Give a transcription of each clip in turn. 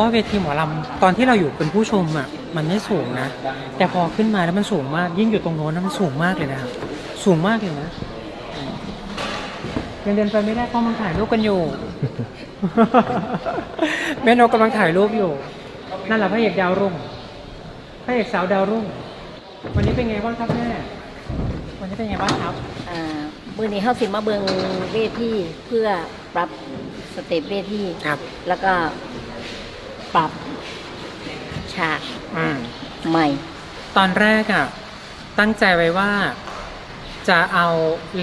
ว่าเวทีหมอลำตอนที่เราอยู่เป็นผู้ชมอะมันไม่สูงนะ แต่พอขึ้นมาแล้วมันสูงมาก ยิ่งอยู่ตรงโน้นนะมันสูงมากเลยนะครับสูงมากเลยนะยังเดินไปไม่ได้เพราะมันถ่ายรูปกันอยู่แม่นกกำลังถ่ายรูปอยู่ นั่นแหละพระเอกดาวรุ่งพระเอกสาวดาวรุ่ง วันนี้เป็นไงบ้างครับแม่วันนี้เป็นไงบ้างครับอ่ามือนี้เขาสิมาเบิงเวทีเพื่อปรับสเต็ปเวทีครับ แล้วก็ ปรับฉากอืม ใหม่ ตอนแรกอะตั้งใจไว้ว่า จะเอา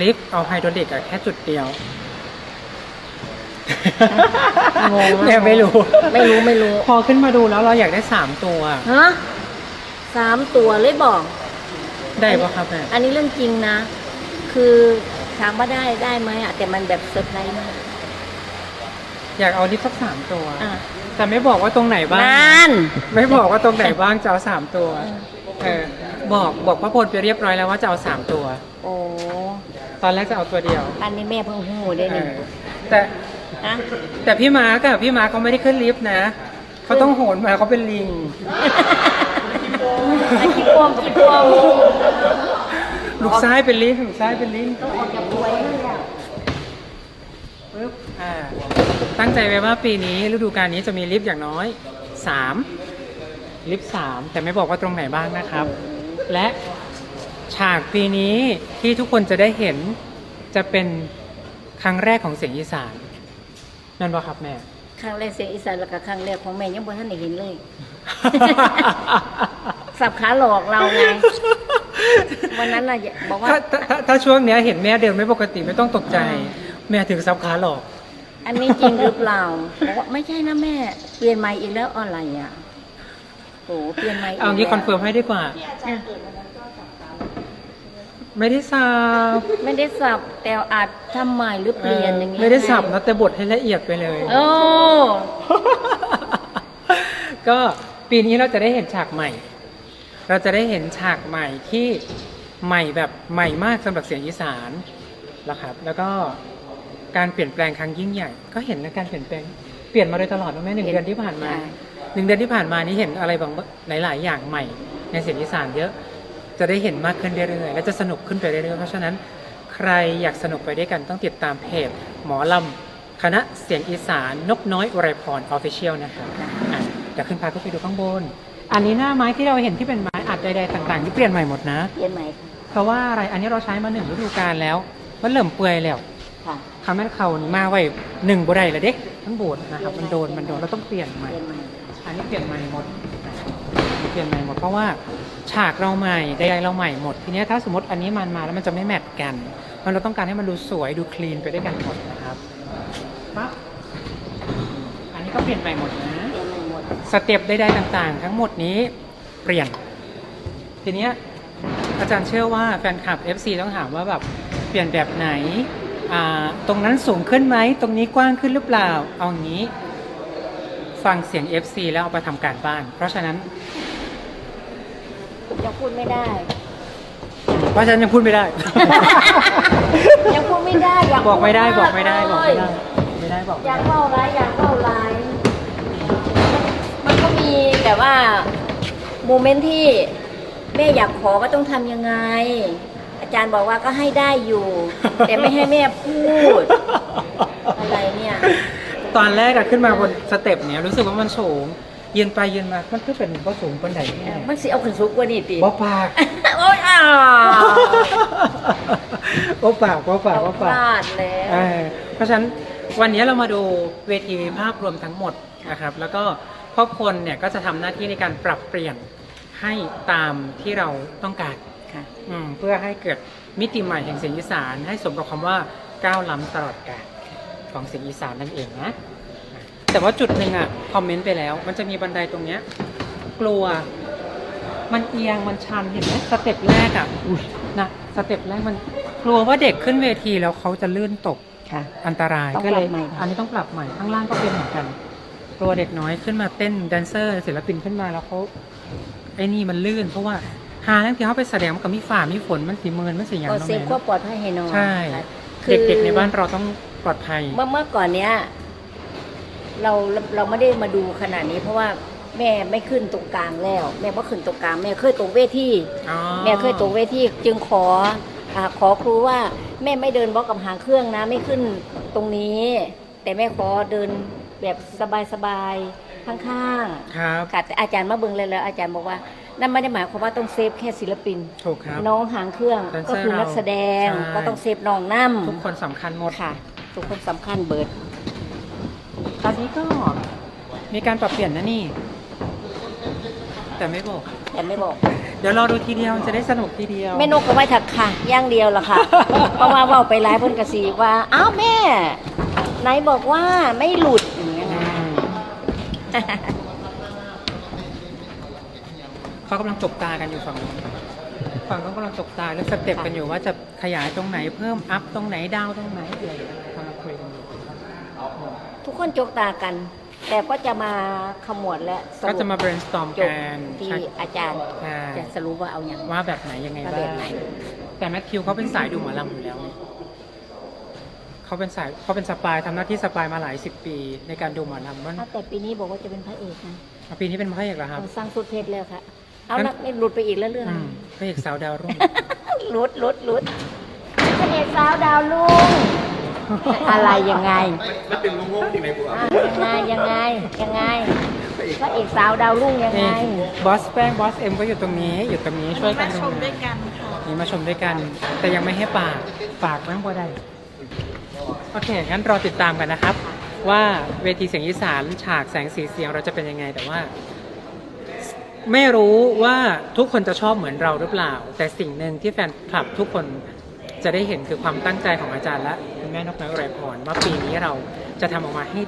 ลิฟต์เอาไฮดรอลิกอะแค่จุดเดียวงงแม่ไม่รู้ ไม่รู้ไม่รู้พอขึ้นมาดูแล้วเราอยากได้สามตัว ฮะสามตัวเลยบอก ได้ปะครับแม่อันนี้เรื่องจริงนะ คือถามว่าได้ได้ไหมอะแต่มันแบบเซอร์ไพรส์มาก อยากเอาลิฟต์สักสามตัว อะแต่ไม่บอกว่าตรงไหนบ้าง นั่น ไม่บอกว่าตรงไหนบ้างจะเอาสามตัว เออ บอกบอกพระพลไปเรียบร้อยแล้วว่าจะเอาสามตัว โอ้ตอนแรกจะเอาตัวเดียวอันนี้แม่เพิ่งหูได้เอหนึ่งอแต่นะแต่พี่มาร์กอะพี่มาร์กเขาไม่ได้ขึ้นลิฟต์นะ เขาต้องโหนมาเขาเป็นลิง ไอ้ขี้ปวมขี้ปวมลูกซ้ายเป็นลิงลูกซ้ายเป็นลิงต้องออกจากป่วยเลยอะ ปึ๊บอ่าตั้งใจไว้ว่าปีนี้ฤดูกาลนี้จะมีลิฟต์อย่างน้อยสามลิฟต์สามแต่ไม่บอกว่าตรงไหนบ้างนะครับ และฉากปีนี้ที่ทุกคนจะได้เห็นจะเป็นครั้งแรกของเสียงอีสานนั่นปะครับแม่ ครั้งแรกเสียงอีสานแล้วก็ครั้งแรกของแม่ยังบ่ทันได้เห็นเลย สับขาหลอกเราไงวันนั้นน่ะบอกว่า ถ้าถ้าถ้าถ้าช่วงเนี้ยเห็นแม่เดินไม่ปกติไม่ต้องตกใจ แม่ถึงซับขาหลอก อันนี้จริงหรือเปล่าบอกว่าไม่ใช่นะแม่ เปลี่ยนใหม่อีกแล้วอะไรอะโหเปลี่ยนใหม่กเอางี้แล้วคอนเฟิร์มให้ดีกว่า อะไม่ได้สับไม่ได้สับแต่อาจทำใหม่หรือเปลี่ยนอย่างเอองี้ไม่ได้สับนะแต่บทให้ละเอียดไปเลย โอ้ ก็ปีนี้เราจะได้เห็นฉากใหม่ เราจะได้เห็นฉากใหม่ที่ใหม่แบบใหม่มากสำหรับเสียงอีสานนะครับ แล้วก็ การเปลี่ยนแปลงครั้งยิ่งใหญ่ ก็เห็นนะการเปลี่ยนแปลงเปลี่ยนมาโดยตลอดนะแม่หนึ่งเดือนที่ผ่านมาหนึ่งเดือนที่ผ่านมานี้เห็นอะไรบางหลาย ๆ อย่างใหม่ ในเสียงอีสานเยอะจะได้เห็นมากขึ้นเรื่อยๆและจะสนุกขึ้นไปเรื่อยๆเพราะฉะนั้นใครอยากสนุกไปด้วยกันต้องติดตามเพจ หมอลำคณะเสียงอีสานนกน้อยอุไรพรออฟฟิเชียลนะครับอะเดี๋ยวขึ้นพาก็ไปดูข้างบน อันนี้หน้าไม้ที่เราเห็นที่เป็นไม้อัดใดๆต่างๆที่เปลี่ยนใหม่หมดนะ เปลี่ยนใหม่ค่ะเพราะว่าอะไรอันนี้เราใช้มาหนึ่งฤดูกาลแล้วมันเริ่มเปื่อยแล้ว ค่ะคำนั้นเขานี่มาไว้หนึ่งบ่ได้ละเด็กทั้งโบสนะครับมันโดนมันโดนเราต้องเปลี่ยนใหม่เปลี่ยนใหม่อันนี้เปลี่ยนใหม่หมดเปลี่ยนใหม่หมดเพราะว่าฉากเราใหม่ใดๆเราใหม่หมด ทีเนี้ยถ้าสมมติอันนี้มันมาแล้วมันจะไม่แมทกัน มันเราต้องการให้มันดูสวยดูคลีนไปด้วยกันหมดนะครับปั๊บอันนี้ก็เปลี่ยนใหม่หมดนะเปลี่ยนใหม่หมดสเต็ปใดๆต่างๆ ทั้งหมดนี้เปลี่ยน ทีเนี้ยอาจารย์เชื่อว่าแฟนคลับ FC ต้องถามว่าแบบเปลี่ยนแบบไหน ตรงนั้นสูงขึ้นไหม ตรงนี้กว้างขึ้นหรือเปล่า เอาอย่างนี้ ฟังเสียง FC แล้วเอาไปทำการบ้าน เพราะฉะนั้นยังพูดไม่ได้ เพราะฉะนั้นยังพูดไม่ได้ ยังพูดไม่ได้อยากบอกไม่ได้พูบอกไม่ได้บอกไม่ได้เลยไม่ได้บอกไม่อยากได้เล่าร้ายอยากเล่าร้ายมันก็มีแต่ว่าโมเมนต์ที่แม่อยากขอก็ต้องทำยังไง อาจารย์บอกว่าก็ให้ได้อยู่ แต่ไม่ให้แม่พูด อะไรเนี่ย ตอนแรกอะขึ้นมาบนสเต็ปเนี้ยรู้สึกว่ามันสูง ยืนไปยืนมา มันก็เป็นก็สูงคนใดแน่มันสิเอาขึ้นสูงกว่านี้ติบ่ปากโอ๊ยอ่าว่าปากว่าปากว่าพปากลาดแล้วเออเพราะฉะนั้นวันนี้เรามาดูเวทีภาพรวมทั้งหมดนะครับ แล้วก็ครอบคนเนี่ยก็จะทำหน้าที่ในการปรับเปลี่ยนให้ตามที่เราต้องการ ค่ะ อืมเพื่อให้เกิดมิติใหม่แห่งเสียงอีสานให้สมกับคำว่าก้าวล้ำตลอดกาลของเสียงอีสานนั่นเองนะอะแต่ว่าจุดหนึ่งอะคอมเมนต์ไปแล้ว มันจะมีบันไดตรงเนี้ยกลัว มันเอียงมันชันเห็นไหมสเต็ปแรกอะอุ้ยนะสเต็ปแรกมันกลัวว่าเด็กขึ้นเวทีแล้วเขาจะลื่นตก ค่ะ อันตรายต้องก็เลยปรับใหม่อันนี้ต้องปรับใหม่ข้างล่างก็เป็นเหมือนกันกลัวเด็กน้อยขึ้นมาเต้นแดนเซอร์ ศิลปินขึ้นมาแล้วเขาไอ้นี่มันลื่น เพราะว่า หาทั้งที่เขาไปแสดงมันกับมีฝ่ามีฝนมันสีเมินมันสีอย่างก็น้องเซฟแม่ความปลอดภัยให้น้องใช่ค่ะคือเด็กๆในบ้านเราต้องปลอดภัย เมื่อเมื่อก่อนเนี้ยเราเราไม่ได้มาดูขนาดนี้ เพราะว่าแม่ไม่ขึ้นตรงกลางแล้ว แม่บ่ขึ้นตรงกลางแม่เคยตรงเวทีอ๋อแม่เคยตรงเวทีจึงขออาขอครูว่าแม่ไม่เดินบล็อกกับหางเครื่องนะ ไม่ขึ้นตรงนี้ แต่แม่ขอเดินแบบสบายๆข้างๆครับค่ะแต่อาจารย์มาเบิ่งเลยแล้ว อาจารย์บอกว่า นั่นไม่ได้หมายความว่าต้องเซฟแค่ศิลปิน ถูกครับน้องหางเครื่องแดนเซอร์ก็คือนักแสดงเราใช่ ก็ต้องเซฟน้องน้ทุกคนสำคัญหมดำค่ะ ทุกคนสำคัญเบิด ตอนนี้ก็มีการปรับเปลี่ยนนะนี่ แต่ไม่บอก แต่ไม่บอก เดี๋ยวรอดูทีเดียวจะได้สนุกทีเดียว แม่นกก็ไว้ถักค่ะอย่างเดียวล่ะค่ะ เพราะว่าเว่าไปหลายเพ่นกสีว่า อ้าวแม่ ไหนบอกว่าไม่หลุดอย่างเงี้ยอืนะม เขากำลังจบตากันอยู่ฝั่งนู้นฝั่งเขากำลังจบตาแล้วสเต็ปกันอยู่ว่าจะขยายตรงไหนเพิ่มอัพตรงไหนดาวตรงไหนอะไรอย่างเงี้ยกำลังคุยกันอยู่ทุกคนจกตากัน แต่ก็จะมาขมวดและสรุปก็จะมา brainstorm จบกันที่ใช่อาจารย์ใช่จะสรุปว่าเอาอย่างว่าแบบไหนยังไงว่าบ้าแบบงไหนแต่แมทธิวเขาเป็นสายดูหมอลำอยู่แล้วไงเขาเป็นสายเขาเป็นสปายทำหน้าที่สปายมาหลายสิบปี ในการดูหมอลำว่าอ้าวแต่ปีนี้บอกว่าจะเป็นพระเอกนะปีนี้เป็นพระเอกเหรอครับเราสร้างสุดเพชรแล้วค่ะ เอางั้ละนไม่หลุดไปอีกแล้วเรื่องอืมพระเอกสาวดาวรุ่ง หลุดหลุดหลุดพระเอกสาวดาวลุงอะไรยังไงมันเป็นงงๆที่ไหนกูอะอะยังไงยังไงยังไงพระเอกสาวดาวรุ่งยังไง นี่บอสแป้งบอสเอ็มก็อยู่ตรงนี้อยู่ตรงนี้ช่วยกันมาดูชมด้วยกันค่ะนี่มาชมด้วยกัน แต่ยังไม่ให้ปากปากนั่งพอได้โอเคงั้นรอติดตามกันนะครับ ว่าเวทีเสียงอีสานฉากแสงสีเสียงเราจะเป็นยังไงแต่ว่า ไม่รู้ว่าทุกคนจะชอบเหมือนเราหรือเปล่า แต่สิ่งหนึ่งที่แฟนคลับทุกคนจะได้เห็นคือความตั้งใจของอาจารย์และคุณแม่นกน้อยอุไรพรว่าปีนี้เราจะทำออกมาให้ดี